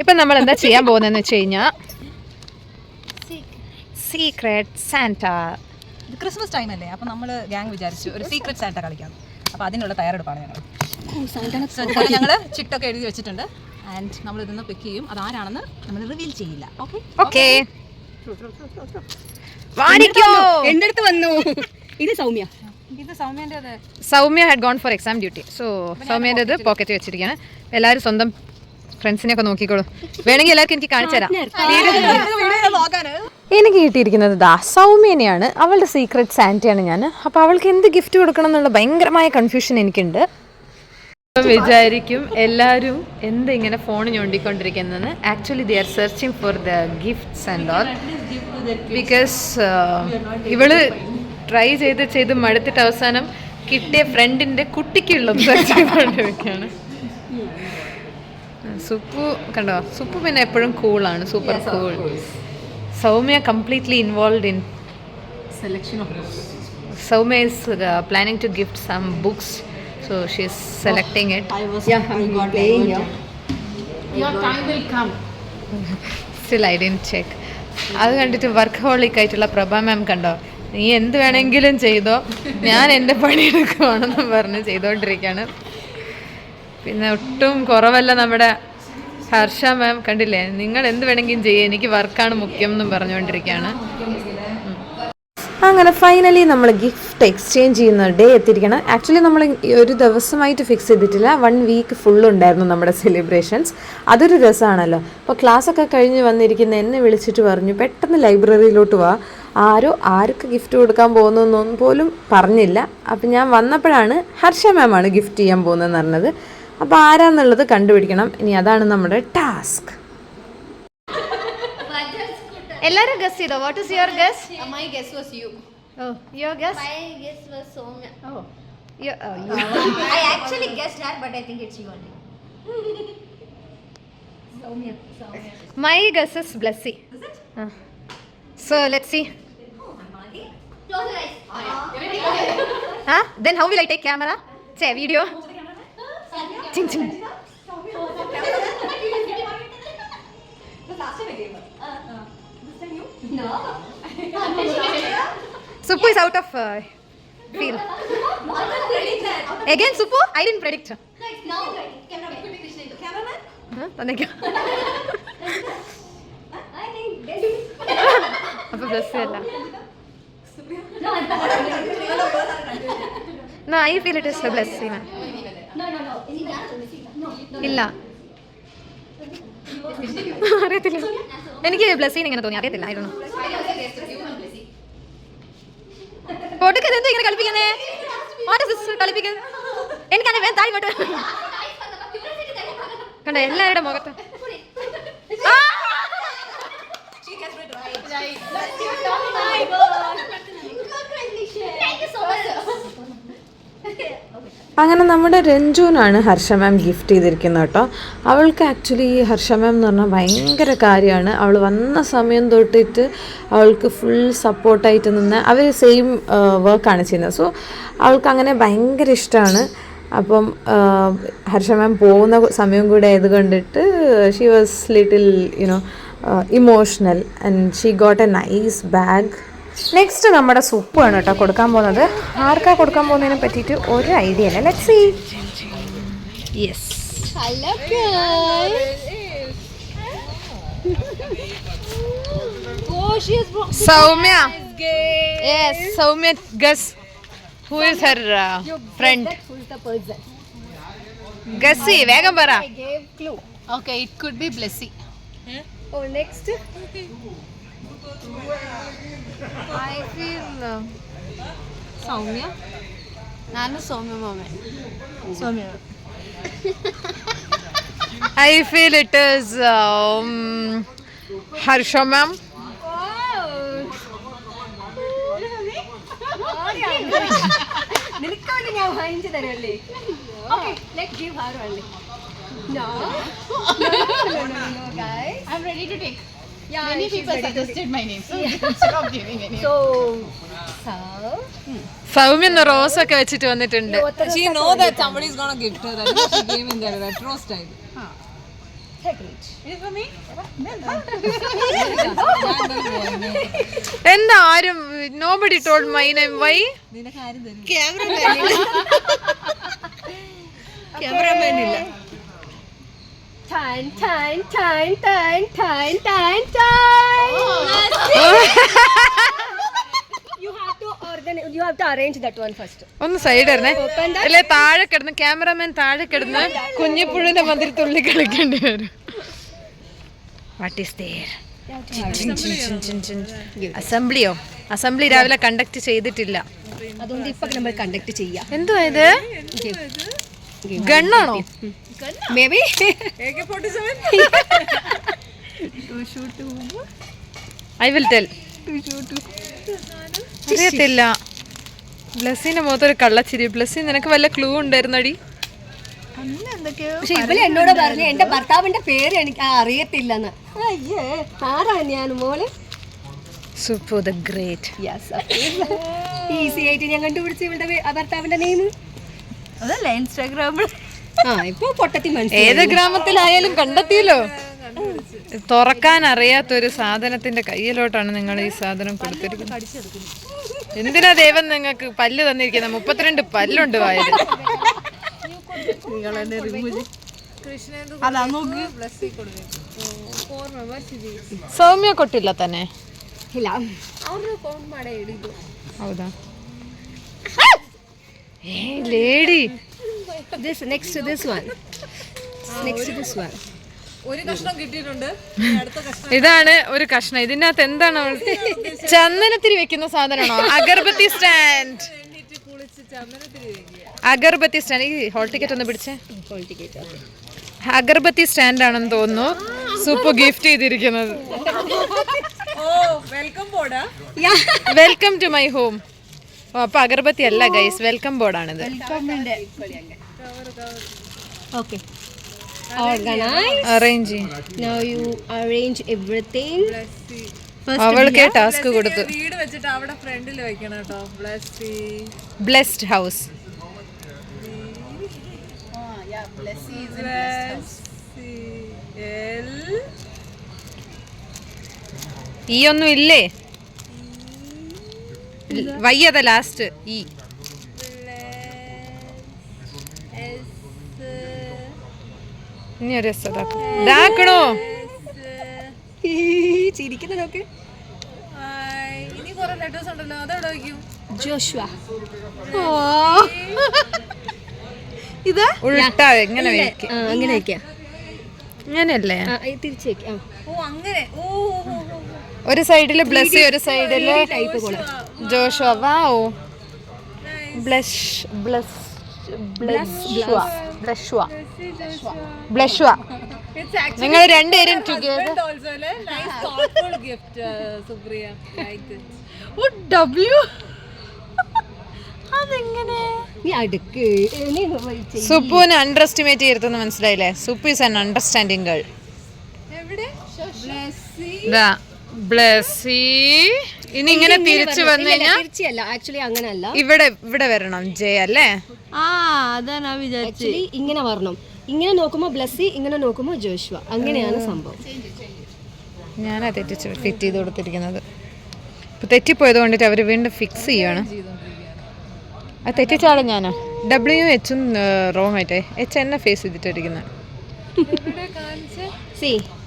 ഇപ്പൊ നമ്മൾ എന്താ ചെയ്യാൻ പോകുന്നതെന്ന് വെച്ച് കഴിഞ്ഞാൽ സീക്രട്ട് സാന്റ ക്രിസ്മസ് ടൈം അല്ലേ? അപ്പൊ നമ്മൾ ഗ്യാങ് വിചാരിച്ചു ഒരു സീക്രട്ട് സാന്റ കളിക്കാം. അപ്പൊ അതിനുള്ള തയ്യാറെടുപ്പാണ് ഞങ്ങൾ ഞങ്ങൾ ചിട്ടൊക്കെ എഴുതി വെച്ചിട്ടുണ്ട്. ആൻഡ് നമ്മൾ ഇതൊന്ന് പിക്ക് ചെയ്യും. അതാരാണെന്ന് നമ്മൾ റിവീൽ ചെയ്യില്ല. ഓക്കെ എന്റെ അടുത്ത് വന്നു. ഇത് Soumya. Soumya had gone for exam duty so സൗമ്യന്റെ ഇത് പോക്കറ്റ് വെച്ചിരിക്കുകയാണ്. എല്ലാവരും സ്വന്തം ഫ്രണ്ട്സിനെ ഒക്കെ നോക്കിക്കോളൂ. വേണമെങ്കിൽ എല്ലാവർക്കും എനിക്ക് കാണിച്ചു തരാം. എനിക്ക് കിട്ടിയിരിക്കുന്നത് ദാ സൗമ്യനെയാണ്. അവളുടെ സീക്രട്ട് സാന്റിയാണ് ഞാൻ. അപ്പോൾ അവൾക്ക് എന്ത് ഗിഫ്റ്റ് കൊടുക്കണം എന്നുള്ള ഭയങ്കരമായ കൺഫ്യൂഷൻ എനിക്കുണ്ട്. വിചാരിക്കും എല്ലാവരും എന്ത് ഇങ്ങനെ phone ഞോണ്ടിക്കൊണ്ടിരിക്കുന്നതെന്ന്. Actually they are searching for the gifts and all because ഇവൾ ട്രൈ ചെയ്ത് ചെയ്ത് മടുത്തിട്ട് അവസാനം കിട്ടിയ ഫ്രണ്ടിന്റെ കുട്ടിക്കുള്ളത് സെർച്ച് ചെയ്തുകൊണ്ടിരിക്കുകയാണ് സുപ്പു കണ്ടോ? സുപ്പു പിന്നെ എപ്പോഴും കൂളാണ് super cool Soumya completely involve in selection of Soumya is planning to gift some books so she is selecting it still I didn't check അത് കണ്ടിട്ട് വർക്ക് ഹോളിക്കായിട്ടുള്ള പ്രഭ മാം കണ്ടോ? നീ എന്ത് വേണമെങ്കിലും ചെയ്തോ. ഞാൻ എന്റെ പണിയെടുക്കുവാണെന്ന് പറഞ്ഞ് ചെയ്തുകൊണ്ടിരിക്കുകയാണ് പിന്നെ ഒട്ടും കുറവല്ല നമ്മുടെ ഹർഷ മാം കണ്ടില്ലേ? നിങ്ങൾ എന്ത് വേണമെങ്കിലും ചെയ്യുക എനിക്ക് വർക്കാണ് മുഖ്യം എന്നും പറഞ്ഞുകൊണ്ടിരിക്കുകയാണ് അങ്ങനെ ഫൈനലി നമ്മൾ ഗിഫ്റ്റ് എക്സ്ചേഞ്ച് ചെയ്യുന്ന ഡേ എത്തിയിരിക്കണം. ആക്ച്വലി നമ്മൾ ഒരു ദിവസമായിട്ട് ഫിക്സ് ചെയ്തിട്ടില്ല. വൺ വീക്ക് ഫുൾ ഉണ്ടായിരുന്നു നമ്മുടെ സെലിബ്രേഷൻസ് അതൊരു രസമാണല്ലോ അപ്പോൾ ക്ലാസ്സൊക്കെ കഴിഞ്ഞ് വന്നിരിക്കുന്ന എന്നെ വിളിച്ചിട്ട് പറഞ്ഞു പെട്ടെന്ന് ലൈബ്രറിയിലോട്ട് വാ. ആരോ ആർക്ക് ഗിഫ്റ്റ് കൊടുക്കാൻ പോകുന്നതെന്നൊന്നും പോലും പറഞ്ഞില്ല. അപ്പം ഞാൻ വന്നപ്പോഴാണ് ഹർഷ മാമാണ് ഗിഫ്റ്റ് ചെയ്യാൻ പോകുന്നതെന്ന് പറഞ്ഞത്. അപ്പോൾ ആരാന്നുള്ളത് കണ്ടുപിടിക്കണം. ഇനി അതാണ് നമ്മുടെ ടാസ്ക് എല്ലാവരും ഗസ് ചെയ്തോ? What is your guess my guess was you oh your guess my guess was Soumya oh I I actually her, but I I think you only. My guess is my. So is it so let's eyes. Huh? Then how will I take camera? Say video. Ching ching. Supu is out of uh, feel. Again, Supu, I didn't predict. Now, cameraman. Huh? I think. Bless you. No, I feel it is? No, no. ഇല്ല അറിയത്തില്ല എനിക്ക് ബ്ലസ്സിന് ഇങ്ങനെ തോന്നി അറിയത്തില്ല ആയിരുന്നു കൊടുക്കത് എന്തോ ഇങ്ങനെ കളിപ്പിക്കുന്നേ കളിപ്പിക്കുന്നത് എല്ലാവരുടെ മുഖത്ത് ആ! Thank you so much. അങ്ങനെ നമ്മുടെ രഞ്ജുവിനാണ് ഹർഷ മാം ഗിഫ്റ്റ് ചെയ്തിരിക്കുന്നത് കേട്ടോ. അവൾക്ക് ആക്ച്വലി ഈ ഹർഷ മാം എന്ന് പറഞ്ഞാൽ ഭയങ്കര കാര്യമാണ്. അവൾ വന്ന സമയം തൊട്ടിട്ട് അവൾക്ക് ഫുൾ സപ്പോർട്ടായിട്ട് നിന്ന് അവർ സെയിം വർക്കാണ് ചെയ്യുന്നത്. സോ അവൾക്ക് അങ്ങനെ ഭയങ്കര ഇഷ്ടമാണ്. അപ്പം ഹർഷ മാം പോകുന്ന സമയം കൂടെ ആയത് കണ്ടിട്ട് she was little you know emotional and she got a nice bag next നമ്മുടെ സൂപ്പ് ആണ് കേട്ടോ കൊടുക്കാൻ പോകുന്നത്. ആർക്കാ കൊടുക്കാൻ പോകുന്നതിനെ പറ്റിയിട്ട് ഒരു ഐഡിയ അല്ല? Let see yes. Soumya yes Soumya guess who is her friend ഗസ്സി വേഗം പറ. Okay it could be Blessy could be Blessy. Oh, next. I feel Soumya ನಾನು Soumya ಮೊಮ್ಮೆ Soumya I feel it is Harsha ma'am നിനക്ക് വേണ്ടി ഞാൻ വാങ്ങിച്ചു തരുമല്ലേ okay let give her only no no no no guys I'm ready to take. Yeah, Many people suggested my name, so instead of giving any. So? Soumya rose ഒക്കെ വെച്ചിട്ട് വന്നിട്ടുണ്ട് She know that somebody is gonna gift her. that she gave in that retro style. Take it. എന്താ ആരും nobody told my name why നിനക്ക് ആരും തരും Time, time, time, time, time, time, time. you have to organize. You have to arrange that one first. ഒന്ന് side ഇടണേ. അല്ലേ താഴെ കിടന്ന് ക്യാമറമാൻ താഴെ കിടന്ന് കുഞ്ഞിപ്പുഴുവിന്റെ മതിൽ തുള്ളി കളിക്കേണ്ടി വരും. വാട്ട് ഈസ് അസംബ്ലിയോ അസംബ്ലി രാവിലെ കണ്ടക്ട് ചെയ്തിട്ടില്ല. അതുകൊണ്ട് ഇപ്പൊ നമ്മൾ കണ്ടക്ട് ചെയ്യാം. എന്തുവാ ഇത്? ഗണ്ണാണോ? Maybe I will tell അറിയത്തില്ല. ബ്ലസ്സിന്റെ മുഖത്തൊരു കള്ളച്ചിരി. ബ്ലസ്സി നിനക്ക് വല്ല ക്ലൂ ഉണ്ടായിരുന്നടി? പക്ഷെ ഇവൾ എന്നോട് പറഞ്ഞു എന്റെ ഭർത്താവിന്റെ പേര് എനിക്ക് അറിയത്തില്ല അറിയത്തില്ലെന്ന്. അയ്യേ ആരാ ഞാൻ മോൾ? Super the great yes easy ആയിട്ട് ഞാൻ കണ്ടുപിടിച്ചു ഇവളുടെ ഭർത്താവിന്റെ നെയിം അതല്ല ഇൻസ്റ്റാഗ്രാമിൽ ആ ഇപ്പൊ പൊട്ടത്തി മനസ്സിലായി ഏത് ഗ്രാമത്തിലായാലും കണ്ടെത്തിയല്ലോ തുറക്കാൻ അറിയാത്ത ഒരു സാധനത്തിന്റെ കയ്യിലോട്ടാണ് നിങ്ങൾ ഈ സാധനം കൊടുത്തിരിക്കുന്നത് എന്തിനാ ദൈവം നിങ്ങൾക്ക് പല്ല് തന്നിരിക്കുന്നത് മുപ്പത്തിരണ്ട് പല്ലുണ്ട് വായത് അതാ നോക്ക് ಸೌಮ್ಯ ಕೊಟ್ಟಿಲ್ಲ ತಾನೆ ಇಲ್ಲ ಅವ್ರು ಕೌಂಟ್ ಮಾಡೇ ಹಿಡಿದು ಹೌದಾ Hey, lady. This next to this one. Next to this one. ഒരു കഷ്ണം കിട്ടിയിട്ടുണ്ട്. അടുത്ത കഷ്ണം ഇതാണ് ഒരു കഷ്ണം. ഇതിനകത്ത് എന്താണ് അവൾ? ചന്ദനത്തിരി വെക്കുന്ന സാധനമാണോ? അഗർബത്തി സ്റ്റാൻഡ് അഗർബത്തി സ്റ്റാൻഡ് ഈ ഹോൾ ടിക്കറ്റ് ഒന്ന് പിടിച്ചേ. ഹോൾ ടിക്കറ്റ് അഗർബത്തി സ്റ്റാൻഡ് ആണെന്ന് തോന്നുന്നു. സൂപ്പ് ഗിഫ്റ്റ് ചെയ്തിരിക്കുന്നത്. Welcome to my home oh അപ്പൊ അഗർബത്തി അല്ല guys welcome ബോർഡാണിത് okay organise arrange now you arrange everything അവൾക്ക് ടാസ്ക് കൊടുത്തു. വീട് വെച്ചിട്ട് അവിടെ ഫ്രണ്ടിൽ വെക്കണം കേട്ടോ. ബ്ലസ്സി ബ്ലെസ്ഡ് ഹൗസ് ഈ ഒന്നും ഇല്ലേ? വയ്യത ലാസ്റ്റ് ഈ ഇനി ഒരു രസം ഇതാക്കും. ഇതാക്കണോ? ചിരിക്കുന്ന ഇനി കുറെ ലെറ്റേഴ്സ് ഉണ്ടല്ലോ അതെവിടെ വയ്ക്കും? ജോഷുവ. ഇത്? ഉൾട്ട എങ്ങനെ വെക്ക ആ അങ്ങനെ വെക്കാം ഇങ്ങനെയല്ലേ? ആ ഇത് ഓ അങ്ങനെ. ഓ. ഒരു സൈഡിൽ ബ്ലസ് ഒരു സൈഡിൽ ടൈപ്പ് പോലെ. Joshua wow bless bless bless, ബ്ലഷ്വ bless, bless, നിങ്ങൾ രണ്ടുപേരും ടുഗദർ husband also അല്ലേ? Thoughtful gift uh. സുപ്പുവിനെ അണ്ടർ എസ്റ്റിമേറ്റ് ചെയ്യരുതെന്ന് മനസ്സിലായില്ലേ? Suppu is an understanding girl Blessy ഇനി ഇങ്ങനെ തിരിച്ചു വന്നു കഴിഞ്ഞാൽ തിരിച്ചല്ല. ആക്ച്വലി അങ്ങനല്ല. ഇവിടെ ഇവിടെ വരണം ജയ അല്ലേ? ആ അതാ ഞാൻ വിചാരിച്ചു. ആക്ച്വലി ഇങ്ങനെ വരണം. ഇങ്ങനെ നോക്കുമ്പോ ബ്ലസ്സി ഇങ്ങനെ നോക്കുമ്പോ ജോഷുവ. അങ്ങനെയാണ് സംഭവം. ഞാനാ തെറ്റിച്ച് ഫിറ്റ് ചെയ്ത് കൊടുത്തിരിക്കുന്നത്. ഇപ്പൊ തെറ്റിപ്പോയത് കൊണ്ടിട്ട് അവർ വീണ്ടും ഫിക്സ് ചെയ്യാണ് അത് തെറ്റിച്ചാളും ഞാനാ. ഡബ്ല്യു എച്ചും റോങ് ആയിട്ടേ. എച്ച് എന്നെ ഫേസ് ചെയ്തിട്ടിരിക്കുന്നത് സി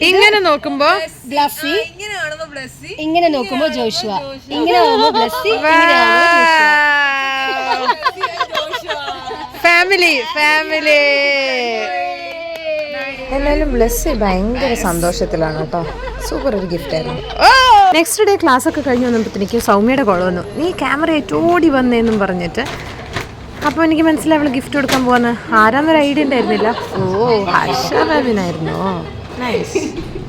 ഇങ്ങനെ നോക്കുമ്പോ ബ്ലസ്സി. ഇങ്ങനെ കാണുമ്പോ ബ്ലസ്സി. ഇങ്ങനെ നോക്കുമ്പോ ജോഷുവ. ഇങ്ങനെ നോക്കുമ്പോ ബ്ലസ്സി. Family family. എന്തായാലും ബ്ലസ്സി ഭയങ്കര സന്തോഷത്തിലാണ് കേട്ടോ. സൂപ്പർ ഒരു ഗിഫ്റ്റ് ആയിരുന്നു. നെക്സ്റ്റ് ഡേ ക്ലാസ് ഒക്കെ കഴിഞ്ഞ് വന്നപ്പോഴത്തേക്ക് സൗമ്യയുടെ കോൾ വന്നു. നീ ക്യാമറ ഏറ്റോടി വന്നേന്നും പറഞ്ഞിട്ട്. അപ്പോൾ എനിക്ക് മനസ്സിലായി അവൾ ഗിഫ്റ്റ് കൊടുക്കാൻ പോകുന്നത് ആരാന്നൊരു ഐഡിയ ഉണ്ടായിരുന്നില്ല. ഓ Harsh Nice.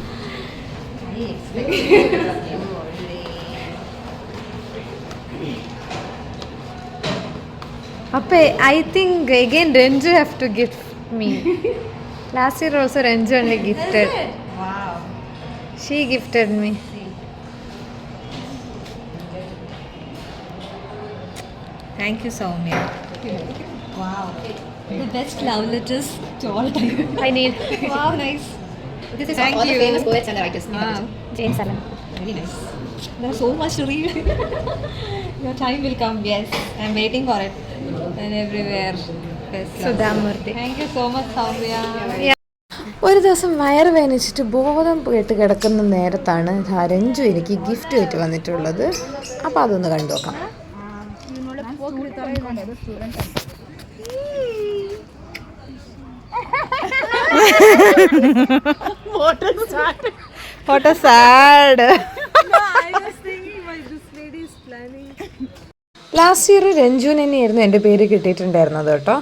I I think again Renju have to gift me. Last year also Renju only gifted. Wow. She gifted me. Thank you, Soumya. Wow. The best love letters to all time. I need. wow, nice. This is Thank all you. the famous poets and writers. Wow. James Salam. Very nice. There's so much to read. Your time will come, yes. I'm waiting for it. And everywhere. Best love. Sudhamurthy. Thank you so much, Soumya. ഒരു ദിവസം വയറ് വേദനിച്ചിട്ട് ബോധം കേട്ട് കിടക്കുന്ന നേരത്താണ് ദാ രഞ്ജു എനിക്ക് gift ആയിട്ട് വന്നിട്ടുള്ളത് അപ്പോൾ അതൊന്ന് കണ്ടു നോക്കാം What a sad. Last year Ranju തന്നെയായിരുന്നു എന്റെ പേര് കിട്ടിയിട്ടുണ്ടായിരുന്നത് കേട്ടോ.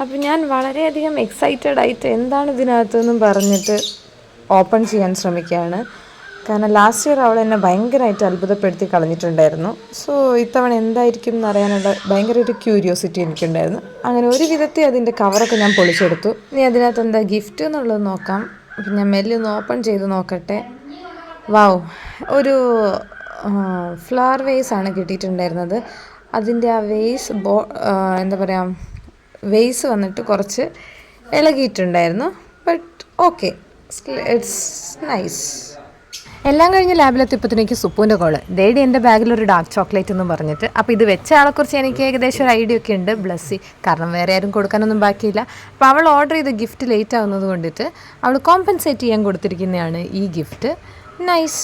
അപ്പം ഞാൻ വളരെയധികം എക്സൈറ്റഡ് ആയിട്ട് എന്താണ് ഇതിനകത്തെന്നും പറഞ്ഞിട്ട് ഓപ്പൺ ചെയ്യാൻ ശ്രമിക്കുകയാണ്. കാരണം ലാസ്റ്റ് ഇയർ അവൾ എന്നെ ഭയങ്കരമായിട്ട് അത്ഭുതപ്പെടുത്തി കളഞ്ഞിട്ടുണ്ടായിരുന്നു. സോ ഇത്തവണ എന്തായിരിക്കും എന്ന് അറിയാനുള്ള ഭയങ്കര ഒരു ക്യൂരിയോസിറ്റി എനിക്കുണ്ടായിരുന്നു. അങ്ങനെ ഒരു വിധത്തിൽ അതിന്റെ കവറൊക്കെ ഞാൻ പൊളിച്ചെടുത്തു. ഇനി അതിനകത്ത് എന്താ ഗിഫ്റ്റ് എന്നുള്ളത് നോക്കാം. അപ്പം ഞാൻ മെല്ലെ ഒന്ന് ഓപ്പൺ ചെയ്ത് നോക്കട്ടെ. വാവ് ഒരു ഫ്ലവർ വേസ് ആണ് കിട്ടിയിട്ടുണ്ടായിരുന്നത്. അതിന്റെ ആ വേസ് ബോ എന്താ പറയുക വേസ് വന്നിട്ട് കുറച്ച് ഇളകിയിട്ടുണ്ടായിരുന്നു. ബട്ട് ഓക്കെ ഇറ്റ്സ് നൈസ് എല്ലാം കഴിഞ്ഞ് ലാബിലെത്തിയപ്പോഴത്തേക്ക് സുപ്പുവിന്റെ കോൾ. ഡേഡി എന്റെ ബാഗിൽ ഒരു ഡാർക്ക് ചോക്ലേറ്റ് എന്ന് പറഞ്ഞിട്ട്. അപ്പോൾ ഇത് വെച്ച ആളെക്കുറിച്ച് എനിക്ക് ഏകദേശം ഒരു ഐഡിയ ഒക്കെ ഉണ്ട്. ബ്ലസ്സി കാരണം വേറെ ആരും കൊടുക്കാനൊന്നും ബാക്കിയില്ല. അപ്പോൾ അവൾ ഓർഡർ ചെയ്ത ഗിഫ്റ്റ് ലേറ്റ് ആവുന്നത് കൊണ്ടിട്ട് അവൾ കോമ്പൻസേറ്റ് ചെയ്യാൻ കൊടുത്തിരിക്കുന്നതാണ് ഈ ഗിഫ്റ്റ് നൈസ്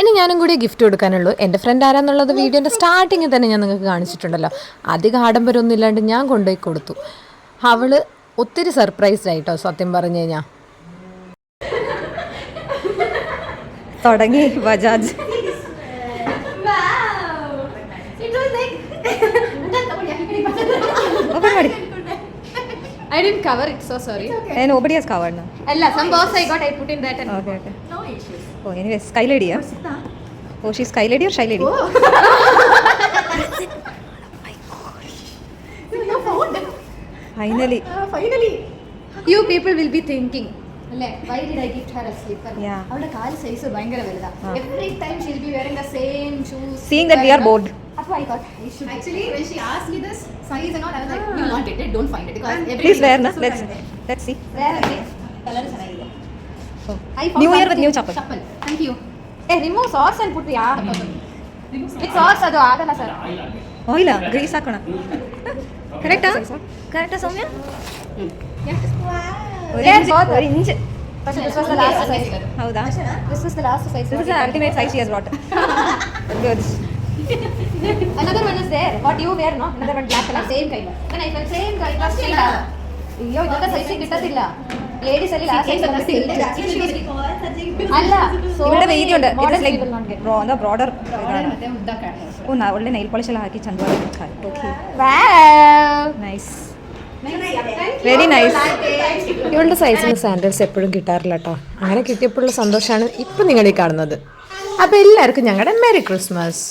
ഇനി ഞാനും കൂടി ഗിഫ്റ്റ് കൊടുക്കാനുള്ളൂ. എന്റെ ഫ്രണ്ട് ആരാന്നുള്ളത് വീഡിയോന്റെ സ്റ്റാർട്ടിങ്ങിൽ തന്നെ ഞാൻ നിങ്ങൾക്ക് കാണിച്ചിട്ടുണ്ടല്ലോ. അധികം ആഡംബരമൊന്നും ഇല്ലാണ്ട് ഞാൻ കൊണ്ടുപോയി കൊടുത്തു. അവൾ ഒത്തിരി സർപ്രൈസ്ഡ് ആയിട്ടോ സത്യം പറഞ്ഞു കഴിഞ്ഞാൽ തുടങ്ങി Bajaj I didn't cover it, so sorry. Nobody has covered no Ella, some boss I got, I put in that. And okay okay oh anyway sky ലേഡിയാ oh she sky lady or shy lady finally finally, you people will be thinking. അല്ലേ why did I gift her a slipper? Yeah. അവളുടെ കാൽ size ഭയങ്കര വലുതാ every time she'll be wearing the same shoes seeing that we are bored അപ്പോൾ I got I should actually when she asked me this size and all I was like you want it I don't find it because everybody please wear is so let's different. Let's see Rare ಇದೆ colour ಚೆನ್ನಾಗಿದೆ I found New year with something- new chappal. chappal. Thank you. A remove sauce and putty with sauce ಅದು ಆಗಲ್ಲ sir ഓയിലാ Greece ആക്കണം correct correct Soumya ഒരു inch ഒരു inch this was the last size ಹೌದಾ this was the last size This is the ultimate size she has brought. Good. another one is there what you wear no another one black color same kind when I felt same kind was still have ಅಯ್ಯೋ ಇದೊಂದು size ಕಿಟ್ಟತಿಲ್ಲ ladies ಅಲ್ಲಿ last size ಅಲ್ಲ so ഇവിടെ many wait ഉണ്ട് it models is we will not like get. Bro എന്താ broader ಮತ್ತೆ ಉದ್ದ ಕಾಣೆ ഓ ന- ಒಳ್ಳೆ നൈൽ പോളിഷ് എല്ലാം ಹಾಕಿ ಚಂದ okay wow nice very nice ഇവളുടെ സൈസിന് സാൻഡൽസ് എപ്പോഴും കിട്ടാറില്ല കേട്ടോ അങ്ങനെ കിട്ടിയപ്പോഴുള്ള സന്തോഷമാണ് ഇപ്പം നിങ്ങൾ ഈ കാണുന്നത്. അപ്പോൾ എല്ലാവർക്കും ഞങ്ങളുടെ മെറി ക്രിസ്മസ്